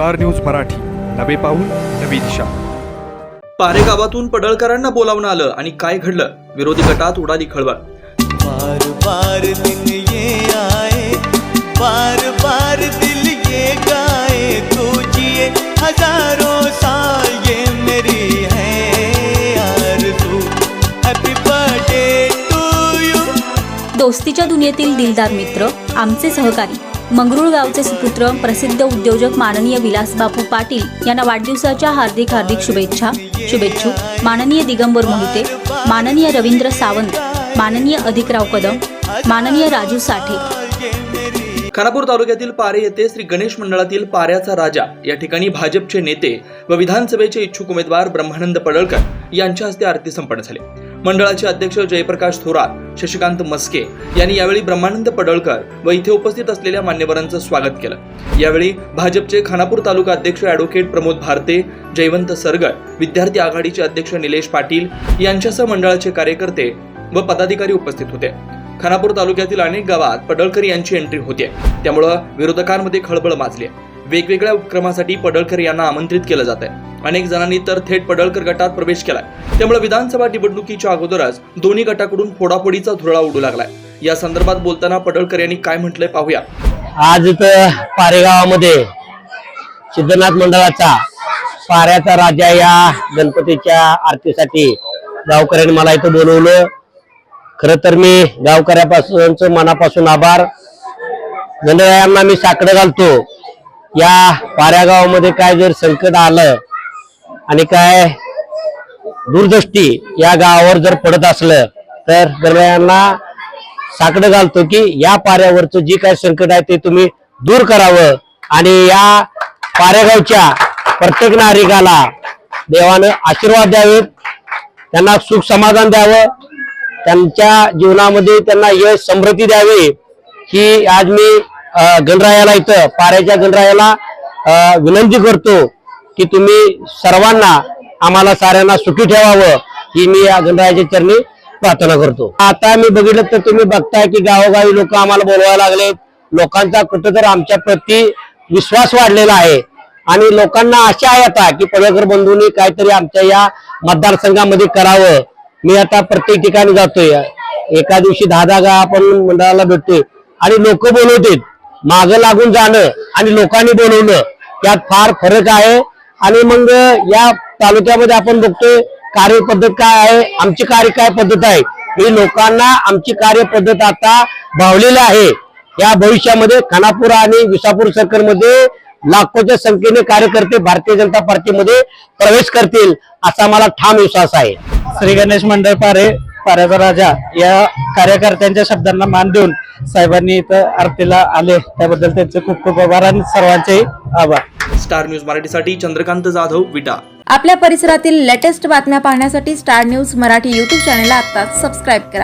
Star news Marathi. नवे पाऊल नवी दिशा. पारे गावातून पडळकरांना बोलावणं आलं आणि काय घडलं? विरोधी गटात उडाली खळबळ. बार बार दिन ये आए. बार बार दिल ये गाए. तू जिए हजारों साल ये मेरी है आरज़ू. हैप्पी बर्थडे टू यू दोस्तीच्या दुनियेतील दिलदार मित्र आमचे सहकारी. मंगरुळगावचे सुपुत्र प्रसिद्ध उद्योजक माननीय विलासबापू पाटील यांना वाढदिवसाच्या हार्दिक हार्दिक शुभेच्छा. शुभेच्छू. माननीय दिगंबर मोहिते माननीय रवींद्र सावंत माननीय अधिकराव कदम माननीय राजू साठे. खानापूर तालुक्यातील पारे येथे श्री गणेश मंडळातील पाऱ्याचा राजा या ठिकाणी भाजपचे नेते व विधानसभेचे इच्छुक उमेदवार ब्रह्मानंद पडळकर यांच्या हस्ते आरती संपन्न झाली. मंडळाचे अध्यक्ष जयप्रकाश थोरात शशिकांत मस्के यांनी यावेळी ब्रह्मानंद पडळकर व इथे उपस्थित असलेल्या मान्यवरांचं स्वागत केलं. यावेळी भाजपचे खानापूर तालुका अध्यक्ष ॲडव्होकेट प्रमोद भारते जयवंत सरगर विद्यार्थी आघाडीचे अध्यक्ष निलेश पाटील यांच्यासह मंडळाचे कार्यकर्ते व पदाधिकारी उपस्थित होते. खानापूर तालुक्यातील अनेक गावात पडळकर यांची एंट्री होते त्यामुळं विरोधकांमध्ये खळबळ माजली आहे. वेगवेगळ्या उपक्रमासाठी पडळकर यांना आमंत्रित केलं जात आहे अनेक जणांनी तर थेट पडळकर गटात प्रवेश केलाय. त्यामुळे विधानसभा निवडणुकीच्या अगोदरच दोन्ही गटाकडून फोडाफोडीचा धुरळा उडू लागलाय. या संदर्भात बोलताना पडळकर यांनी काय म्हटलंय पाहूया. आज इथं पारेगावामध्ये सिद्धनाथ मंडळाचा पाऱ्याचा राजा या गणपतीच्या आरतीसाठी गावकऱ्यांनी मला इथं बोलवलं. खर तर मी गावकऱ्यापासूनच मनापासून आभार. गणरायांना मी साकडं घालतो. या पाऱ्यागावामध्ये काय जर संकट आलं आणि काय दूरदृष्टी या गावावर जर पडत असलं तर गणरायांना साकडं घालतो की या पाऱ्यावरचं जे काय संकट आहे ते तुम्ही दूर करावं. आणि या पाऱ्यागावच्या प्रत्येक नागरिकाला देवानं आशीर्वाद द्यावेत. त्यांना सुख समाधान द्यावं. त्यांच्या जीवनामध्ये त्यांना यश समृद्धी द्यावी. ही आज मी गणरायाला इथं पाऱ्याच्या गणरायाला विनंती करतो की तुम्ही सर्वांना आम्हाला साऱ्यांना सुखी ठेवावं ही मी या गणरायाच्या चरणी प्रार्थना करतो. आता मी बघितलं तर तुम्ही बघताय की गावोगावी लोक आम्हाला बोलवायला लागले. लोकांचा कुठं तर आमच्या प्रती विश्वास वाढलेला आहे. आणि लोकांना आशा आहे आता की पडळकर बंधूंनी काहीतरी आमच्या या मतदारसंघामध्ये करावं. मी आता प्रत्येक ठिकाणी जातोय. एका दिवशी दहा दहा गाव आपण मंडळाला भेटतोय. आणि लोक बोलवतेत. मागं लागून जाणं आणि लोकांनी बोलवणं यात फार फरक आहे. आणि मग या तालुक्यामध्ये आपण बघतोय कार्यपद्धत काय आहे? आमची कार्य काय पद्धत आहे. ही लोकांना आमची कार्यपद्धत आता भावलेली आहे. या भविष्यामध्ये खानापूर आणि विसापूर सर्कलमध्ये लाखोच्या संख्येने कार्यकर्ते भारतीय जनता पार्टीमध्ये प्रवेश करतील असा मला ठाम विश्वास आहे. श्री गणेश मंडळ पारे पाऱ्याचा राजा या कार्यकर्त्यांच्या शब्दांना मान देऊन साहेबांनी इथं आरतीला आले. त्याबद्दल त्यांचे खूप खूप आभार आणि सर्वांचे आभार. स्टार न्यूज मराठीसाठी चंद्रकांत जाधव विटा. आपल्या परिसरातील लेटेस्ट बातम्या पाहण्यासाठी स्टार न्यूज मराठी यूट्यूब चॅनलला आत्ताच सबस्क्राईब करा.